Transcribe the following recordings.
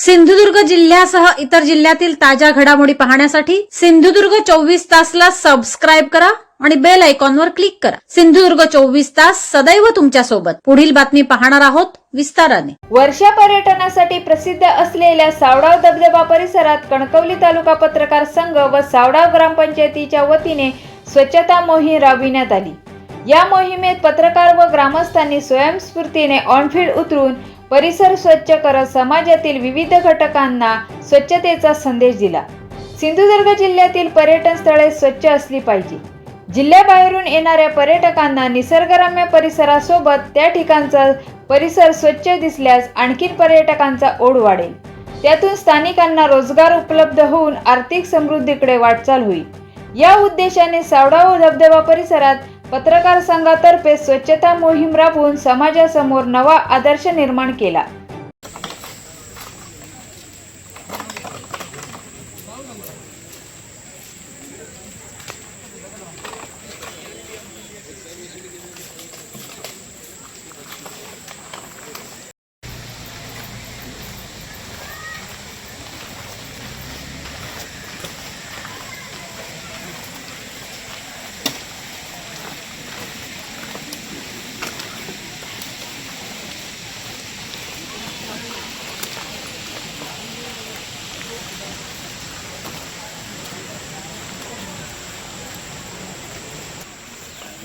सिंधुदुर्ग जिल्ह्यासह इतर जिल्ह्यातील ताज्या घडामोडी पाहण्यासाठी सिंधुदुर्ग चोवीस तासला सबस्क्राईब करा आणि बेल आयकॉनवर क्लिक करा. सिंधुदुर्ग चोवीस तास सदैव तुमच्यासोबत. पुढील बातमी पाहणार आहोत विस्ताराने. वर्षा पर्यटनासाठी प्रसिद्ध असलेल्या सावडाव धबधबा परिसरात कणकवली तालुका पत्रकार संघ व सावडाव ग्रामपंचायतीच्या वतीने स्वच्छता मोहीम राबविण्यात आली. या मोहिमेत पत्रकार व ग्रामस्थांनी स्वयंस्फूर्तीने ऑनफील्ड उतरून परिसर स्वच्छ करत समाजातील विविध घटकांना स्वच्छतेचा संदेश दिला. सिंधुदुर्ग जिल्ह्यातील पर्यटन स्थळे स्वच्छ असली पाहिजे. जिल्ह्याबाहेरून येणाऱ्या पर्यटकांना निसर्गरम्य परिसरासोबत त्या ठिकाणचा परिसर स्वच्छ दिसल्यास आणखीन पर्यटकांचा ओढ वाढेल. त्यातून स्थानिकांना रोजगार उपलब्ध होऊन आर्थिक समृद्धीकडे वाटचाल होईल. या उद्देशाने सावडाव धबधबा परिसरात पत्रकार संघातर्फे स्वच्छता मोहीम राबवून समाजासमोर नवा आदर्श निर्माण केला.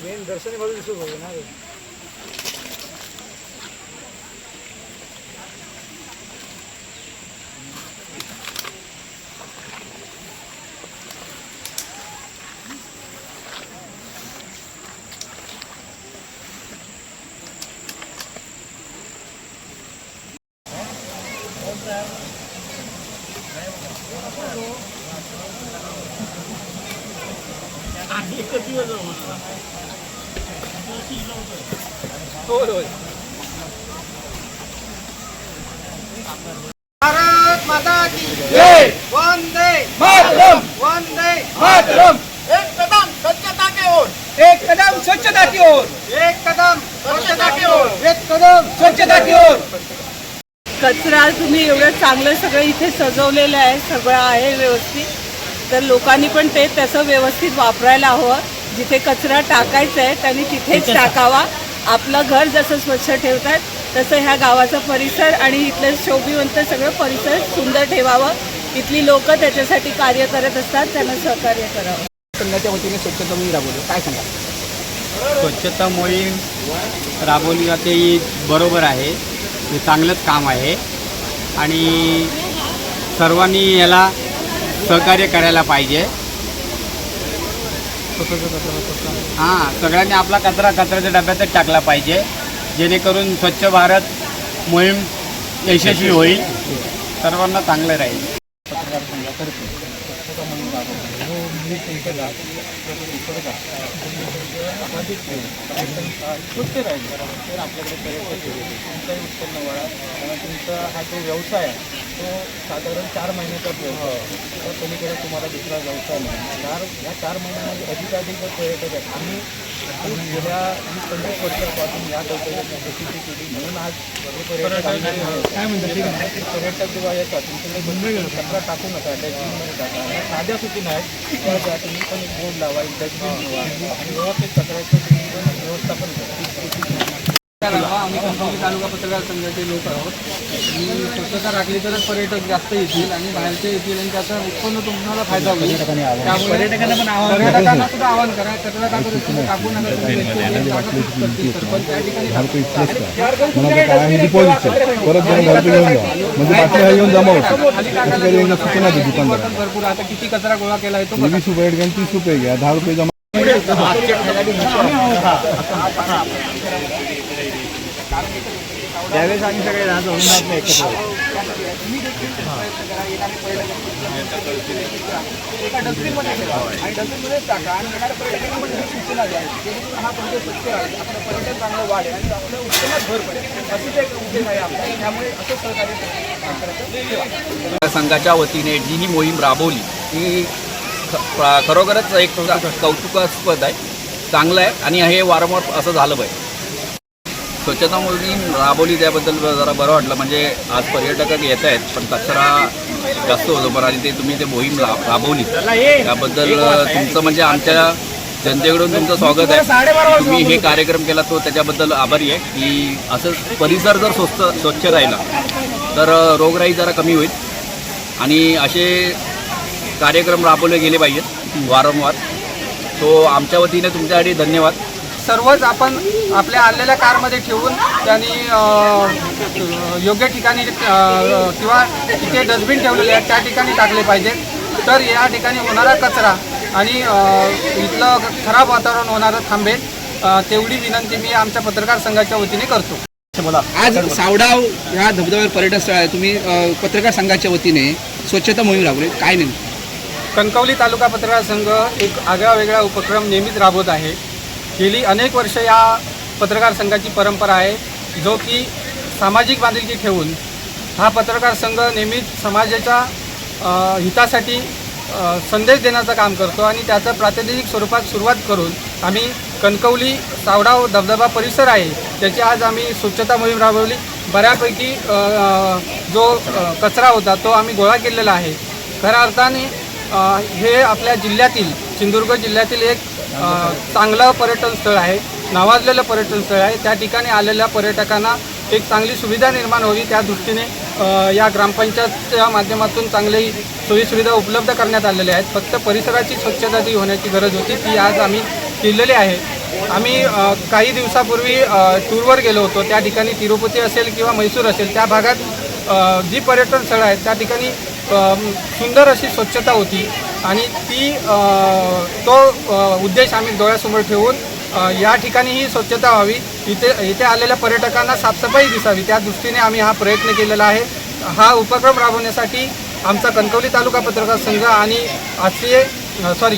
मेन दर्शनी बाजू दिसत होते ना होय होय भारत माता की जय। वंदे। मातरम। वंदे। मातरम। एक कदम स्वच्छता की ओर। एक कदम स्वच्छता की ओर। एक कदम स्वच्छता की ओर। एक कदम स्वच्छता की ओर। कचरा तुम्ही एवढं चांगलं सगळं इथे सजवलेलं आहे सगळं आहे व्यवस्थित. तर लोकांनी पण ते तसं व्यवस्थित वापरायला हवं. जिथे कचरा टाकायचा आहे त्यांनी तिथेच टाकावा. आपलं घर जसं स्वच्छ ठेवतात तसं ह्या गावाचा परिसर आणि इथलं शोभिवंत सगळं परिसर सुंदर ठेवावं. इथली लोक त्याच्यासाठी कार्य करत असतात त्यांना सहकार्य करावं. संघाच्या वतीने स्वच्छता मोहीम राबवली. काय सांगा स्वच्छता मोहीम राबवली जाते ही बरोबर आहे. हे चांगलंच काम आहे. आणि सर्वांनी याला सहकार्य करायला पाहिजे. हां सगळ्यांनी आपला कचरा कचऱ्याच्या डब्यातच टाकला पाहिजे. जेणेकरून स्वच्छ भारत मोहीम यशस्वी होईल. सर्वांना चांगलं राहील. स्वच्छ राहील तर आपल्याकडे पर्यटक तुमचाही उत्पन्न वाढा. कारण तुमचा हा जो व्यवसाय आहे तो साधारण चार महिन्याचा आहे तर पलीकडे तुम्हाला दुसरा व्यवसाय नाही चार या चार महिन्यामध्ये अधिकाधिक पर्यटक आहेत आम्ही गेल्या वीस पंचवीस वर्षापासून या धबधब्याची प्रसिद्धी केली. म्हणून आज हे पर्यटक पर्यटक जेव्हा येतात तुमच्याकडे कचरा टाकू नका डस्टबिनमध्ये टाका. या साध्या सूचना आहेत त्या तुम्ही पण एक बोर्ड लावा एक डस्टबिन ठेवा. आणि व्यवस्थित कचऱ्याचं तुम्ही पण व्यवस्थापन करा. आम्ही कणकवली तालुका पत्रकार संघाचे लोक आहोत. आणि स्वच्छता राखली तरच पर्यटक जास्त येतील आणि बाहेरचे येतील आणि त्याचा उत्पन्न तुम्हाला फायदा होईल. त्यामुळे पर्यटकांना पण आव्हान पर्यटकांना सुद्धा आव्हान करा. कचरा टाकत टाकू नका म्हणजे भरपूर आता किती कचरा गोळा केला आहे तो. वीस रुपये घ्या तीस रुपये घ्या दहा रुपये जमा त्यावेळेस आम्ही सगळे राहतो म्हणून नाही एकत्र संघाच्या वतीने जी ही मोहीम राबवली ती ख- खरोखरच एक कौतुकास्पद आहे. चांगलं आहे आणि हे वारंवार असं झालं पाहिजे. स्वच्छता मोहीम राबवली त्याबद्दल जरा बरं वाटलं. म्हणजे आज पर्यटक येत आहेत पण कचरा जास्त होतो. पण आणि ते तुम्ही ते मोहीम राब राबवली. त्याबद्दल तुमचं म्हणजे आमच्या जनतेकडून तुमचं स्वागत आहे. तुम्ही हे कार्यक्रम केला तो त्याच्याबद्दल आभारी आहे की असं परिसर जर स्वच्छ स्वच्छ राहिला तर रोगराई जरा कमी होईल. आणि असे कार्यक्रम राबवले गेले पाहिजेत वारंवार. तो आमच्या वतीने तुमच्यासाठी धन्यवाद. सर्वच आपण आपल्या आलेल्या कारमध्ये ठेवून त्यांनी योग्य ठिकाणी किंवा तिथे डस्टबिन ठेवलेले आहेत त्या ठिकाणी टाकले पाहिजेत तर या ठिकाणी होणारा कचरा आणि इथलं खराब वातावरण होणारं थांबेल तेवढी विनंती मी आमच्या पत्रकार संघाच्या वतीने करतो. आज सावडाव ह्या धबधब्यावर पर्यटन स्थळ आहे. तुम्ही पत्रकार संघाच्या वतीने स्वच्छता मोहीम राबवली. काय नेमकं? कणकवली तालुका पत्रकार संघ एक आगळा वेगळा उपक्रम नेहमीच राबवत आहे. गेली अनेक वर्ष या पत्रकार संघाची परंपरा आहे जो की सामाजिक बांधिलकी ठेवून हा पत्रकार संघ नेहमीच समाजाच्या हितासाठी संदेश देण्याचं काम करतो आणि त्याचं प्रातिनिधिक स्वरूपात सुरुवात करून आम्ही कणकवली सावडाव धबधबा परिसर आहे त्याची आज आम्ही स्वच्छता मोहीम राबवली. बऱ्यापैकी जो कचरा होता तो आम्ही गोळा केलेला आहे. खऱ्या अर्थाने हे आपल्या जिल्ह्यातील सिंधुदुर्ग जिल्ह्यातील एक चांगलं पर्यटन स्थळ आहे. नावाजलेलं पर्यटन स्थळ आहे. त्या ठिकाणी आलेल्या पर्यटकांना एक चांगली सुविधा निर्माण व्हावी. त्या दृष्टीने या ग्रामपंचायतच्या माध्यमातून चांगली सोयीसुविधा उपलब्ध करण्यात आलेल्या आहेत. फक्त परिसराची स्वच्छता जी होण्याची गरज होती ती आज आम्ही केलेली आहे. आम्ही काही दिवसापूर्वी टूरवर गेलो होतो. त्या ठिकाणी तिरुपती असेल किंवा मैसूर असेल त्या भागात जी पर्यटन स्थळं आहेत त्या ठिकाणी सुंदर अशी स्वच्छता होती. आणि ती तो उद्देश आम्ही डोळ्यासमोर ठेवून या ठिकाणी ही स्वच्छता व्हावी. इथे इथे आलेल्या पर्यटकांना साफसफाई दिसावी. त्या दृष्टीने आम्ही हा प्रयत्न केलेला आहे. हा उपक्रम राबवण्यासाठी आमचा कणकवली तालुका पत्रकार संघ आणि आसिये सॉरी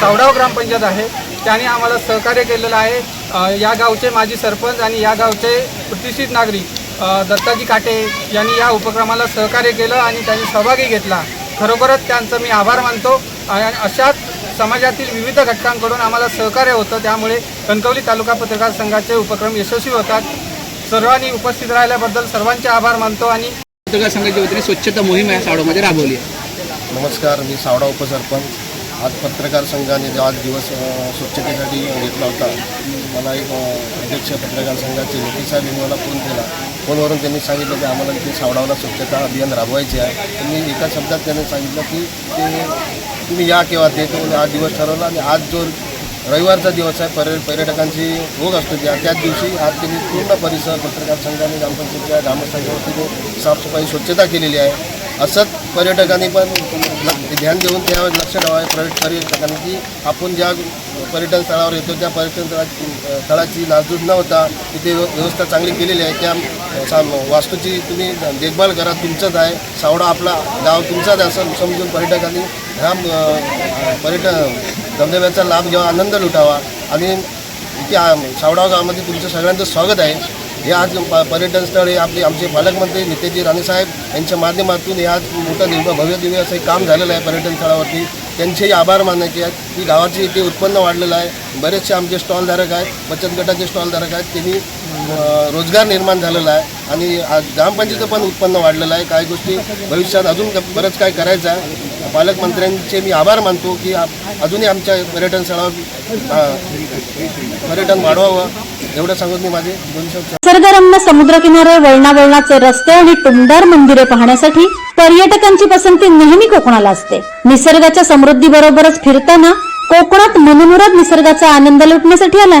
सावडाव ग्रामपंचायत आहे. त्याने आम्हाला सहकार्य केलेलं आहे. या गावचे माजी सरपंच आणि या गावचे प्रतिष्ठित नागरिक दत्ताजी काटे यांनी या उपक्रमाला सहकार्य केलं आणि त्यांनी सहभागी घेतला. खरोखरच त्यांचं मी आभार मानतो. आणि अशाच समाजातील विविध घटकांकडून आम्हाला सहकार्य होतं. त्यामुळे कणकवली तालुका पत्रकार संघाचे उपक्रम यशस्वी होतात. सर्वांनी उपस्थित राहिल्याबद्दल सर्वांचे आभार मानतो आणि पत्रकार संघाच्या वतीने स्वच्छता मोहीम या सावडामध्ये राबवली आहे. नमस्कार मी सावडा उपसरपंच. आज पत्रकार संघाने जो आज दिवस स्वच्छतेसाठी घेतला होता. मला एक अध्यक्ष पत्रकार संघाचे मोठी साहेब यांनी मला फोन केला. फोनवरून त्यांनी सांगितलं की आम्हाला ते सावडावला स्वच्छता अभियान राबवायचे आहे. तर मी एका शब्दात त्यांनी सांगितलं की ते तुम्ही या केव्हा ते तो आज दिवस ठरवला आणि आज जो रविवारचा दिवस आहे पर्य पर्यटकांची ओघ असतो त्या त्याच दिवशी आज त्यांनी पूर्ण परिसर पत्रकार संघाने ग्रामपंचायतीच्या ग्रामस्थांच्या वतीने साफसफाई स्वच्छता केलेली आहे. असंच पर्यटकांनी पण ध्यान देऊन त्यावर लक्ष ठेवावे पर्यटकांनी की आपण ज्या पर्यटन स्थळावर येतो. त्या पर्यटन स्थळाची स्थळाची नासधूस न होता तिथे व्यव- व्यवस्था चांगली केलेली आहे. त्या सा वास्तूची तुम्ही देखभाल करा. तुमचंच आहे. सावडा आपला गाव तुमचाच आहे असं समजून पर्यटकांनी ह्या पर्यटन धबधब्याचा लाभ घ्यावा आनंद लुटावा. आणि इथे सावडा सावडाव गावामध्ये तुमचं सगळ्यांचं स्वागत आहे. हे आज प- पर्यटन स्थळ हे आपले आमचे पालकमंत्री नितेजी राणेसाहेब यांच्या माध्यमातून हे आज मोठं दिव्य भव्य दिव्य असं काम झालेलं आहे पर्यटन स्थळावरती. त्यांचेही आभार मानायचे आहेत. की गावाचे इथे उत्पन्न वाढलेलं आहे. बरेचसे आमचे स्टॉलधारक आहेत. बचत गटाचे स्टॉलधारक आहेत. त्यांनी रोजगार निर्माण झालेला आहे आणि आज ग्रामपंचायतीचं पण उत्पन्न वाढलेलं आहे. काही गोष्टी भविष्यात अजून बरंच काय करायचं आहे. पालकमंत्र्यांचे मी आभार मानतो की अजूनही आमच्या पर्यटन स्थळावर पर्यटन वाढवावं एवढं सांगून मी माझे दोन शब्द निसर्गरम्य समुद्रकिनारे वळणावळणाचे रस्ते आणि टुमदार मंदिरे पाहण्यासाठी पर्यटकांची पसंती नेहमी कोकणाला असते. निसर्गाच्या समृद्धी बरोबरच फिरताना कोकणात मनमुराद निसर्गाचा आनंद लुटण्यासाठी आला